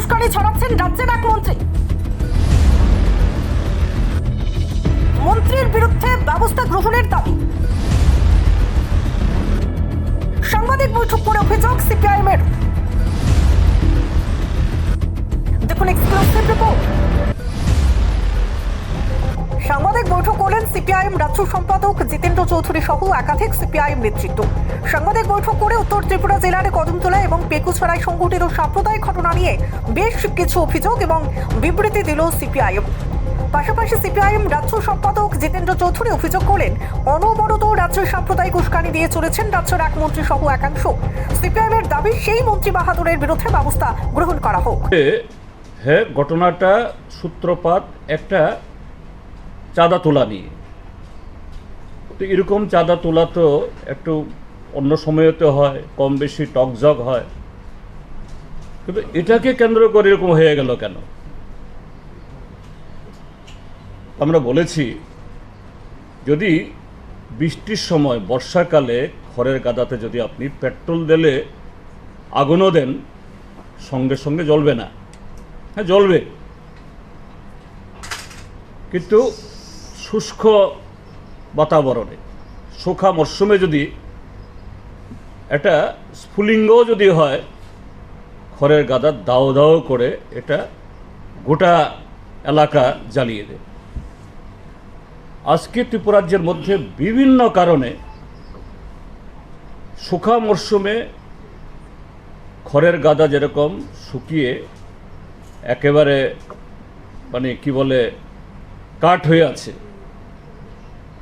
উস্কানি ছড়াচ্ছেন রাজ্যের এক মন্ত্রী। মন্ত্রীর বিরুদ্ধে ব্যবস্থা গ্রহণের দাবি। সাংবাদিক বৈঠক করে অভিযোগ সিপিআইএম এর সিপিআইএম রাজ্য সম্পাদক জিতেন্দ্র চৌধুরী সহ একাধিক সিপিআইএম নেতৃত্ব। সাংবাদিক বৈঠক করে উত্তর ত্রিপুরা জেলার কদমতলা এবং পেকুছড়ায় সংঘটিত সাম্প্রদায়িক ঘটনা নিয়ে বেশ কিছু অভিযোগ এবং বিবৃতি দিল সিপিআইএম। পাশাপাশি সিপিআইএম রাজ্য সম্পাদক জিতেন্দ্র চৌধুরী অভিযোগ করেন অনবরত রাজ্যের সাম্প্রদায়িক উস্কানি দিয়ে চলেছেন রাজ্যের এক মন্ত্রী সহ একাংশ। সিপিআইএম এর দাবি, সেই মন্ত্রী বাহাদুরের বিরুদ্ধে ব্যবস্থা গ্রহণ করা হোক। হ্যাঁ ঘটনাটা সূত্রপাত একটা চাঁদা তোলা নিয়ে। তো এরকম চাঁদা তোলা তো একটু অন্য সময়তে হয়, কম বেশি টকজগ হয়। কিন্তু এটাকে কেন্দ্র করে এরকম হয়ে গেল কেন? আমরা বলেছি, যদি বৃষ্টির সময়, বর্ষাকালে খড়ের গাদাতে যদি আপনি পেট্রোল দিলে আগুনও দেন, সঙ্গে সঙ্গে জ্বলবে না। হ্যাঁ জ্বলবে। কিন্তু শুষ্ক বাতাবরণে। শুখা মরশুমে যদি একটা স্ফুলিঙ্গ যদি হয়, খড়ের গাদা দাও দাও করে এটা গোটা এলাকা জ্বালিয়ে দেয়। আজকে ত্রিপুরাজ্যের মধ্যে বিভিন্ন কারণে শুখা মরশুমে খড়ের গাদা যেরকম শুকিয়ে একেবারে মানে কি বলে কাঠ হয়ে আছে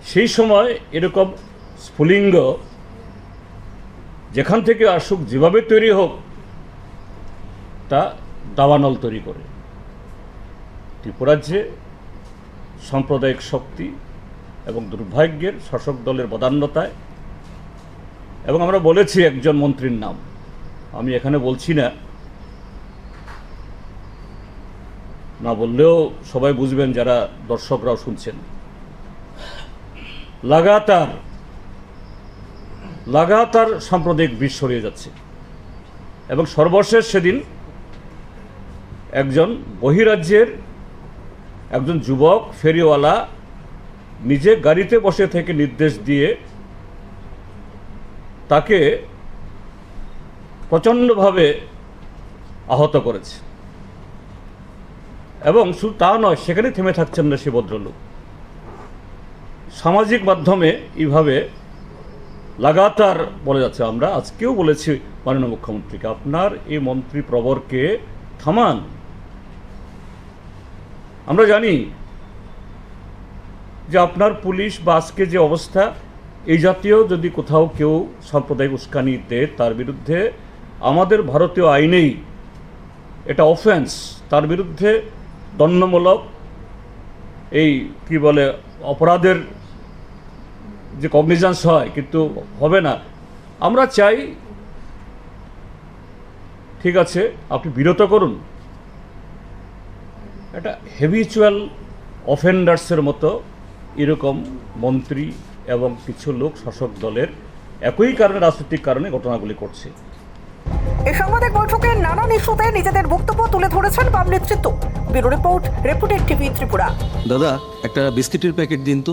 সেই সময় এরকম স্ফুলিঙ্গ যেখান থেকে আসুক, যেভাবে তৈরি হোক, তা দাবানল তৈরি করে। ত্রিপুরাজ্যে সাম্প্রদায়িক শক্তি এবং দুর্ভাগ্যের শাসক দলের বদান্যতায়, এবং আমরা বলেছি একজন মন্ত্রীর নাম। আমি এখানে বলছি না। না বললেও সবাই বুঝবেন যারা দর্শকরাও শুনছেন। লাগাতার লাগাতার সাম্প্রদায়িক বিষ ছড়িয়ে যাচ্ছে। এবং সর্বশেষ সেদিন একজন বহিরাজ্যের একজন যুবক, ফেরিওয়ালা, নিজে গাড়িতে বসে থেকে নির্দেশ দিয়ে তাকে প্রচণ্ডভাবে আহত করেছে। এবং শুধু তা নয়, সেখানে থেমে থাকছেন না সে ভদ্রলোক। সামাজিক মাধ্যমে এইভাবে লাগাতার বলে যাচ্ছে। আমরা আজকেও বলেছি মাননীয় মুখ্যমন্ত্রীকে, আপনার এই মন্ত্রী প্রবরকে থামান। আমরা জানি যে আপনার পুলিশ বা আজকে যে অবস্থা, এই জাতীয় যদি কোথাও কেউ সাম্প্রদায়িক উস্কানি দেয়, তার বিরুদ্ধে আমাদের ভারতীয় আইনেই এটা অফেন্স তার বিরুদ্ধে দণ্ডমূলক এই কি বলে, অপরাধের যে কগনিজেন্স হয় কিন্তু হবে না। আমরা চাই ঠিক আছে আপনি বিরত করুন। এটা হেভিচুয়াল অফেন্ডার্সের মতো এরকম মন্ত্রী এবং কিছু লোক শাসক দলের একই কারণে রাজনৈতিক কারণে ঘটনাগুলি করছে এই সাংবাদিক বৈঠকে নানান ইস্যুতে নিজেদের বক্তব্য তুলে ধরেছেন বাম নেতৃত্ব bureau report reputed TV Tripura. দাদা একটা বিস্কিটের প্যাকেট দিন তো।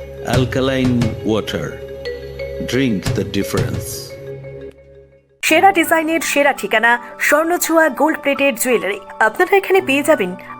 alkaline water drink the difference সেরা ডিজাইনের, সেরা ঠিকানা, স্বর্ণছোয়া গোল্ড প্লেটেড জুয়েলারি আপনারা এখানে পেয়ে যাবেন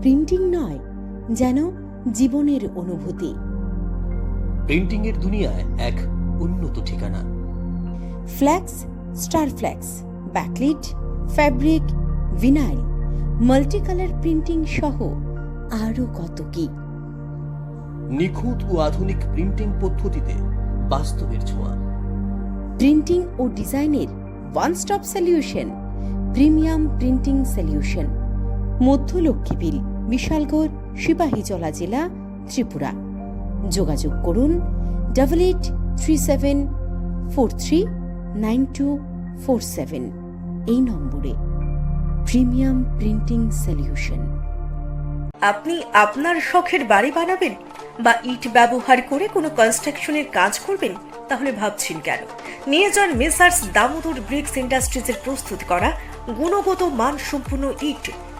প্রিন্টিং নয় যেন জীবনের অনুভূতি। প্রিন্টিংয়ের দুনিয়ায় এক উন্নত ঠিকানা। Flex star flex backlit fabric vinyl multi colour printing সহ আরও কত কি। নিখুঁত ও আধুনিক প্রিন্টিং পদ্ধতিতে বাস্তবের ছোঁয়া। প্রিন্টিং ও ডিজাইনের one stop solution premium printing solution মধ্য লক্ষ্মীবিল বিশালগড় সিপাহীজলা জেলা ত্রিপুরা। যোগাযোগ করুন double eight three seven four three nine two four seven এই নম্বরে প্রিমিয়াম প্রিন্টিং সলিউশন। আপনি আপনার শখের বাড়ি বানাবেন বা ইট ব্যবহার করে কোনো কনস্ট্রাকশনের কাজ করবেন, তাহলে ভাবছেন কেন? নিয়ে যান মেসার্স দামোদর ব্রিক্স ইন্ডাস্ট্রিজের প্রস্তুত করা গুণগত মানসম্পন্ন ইট।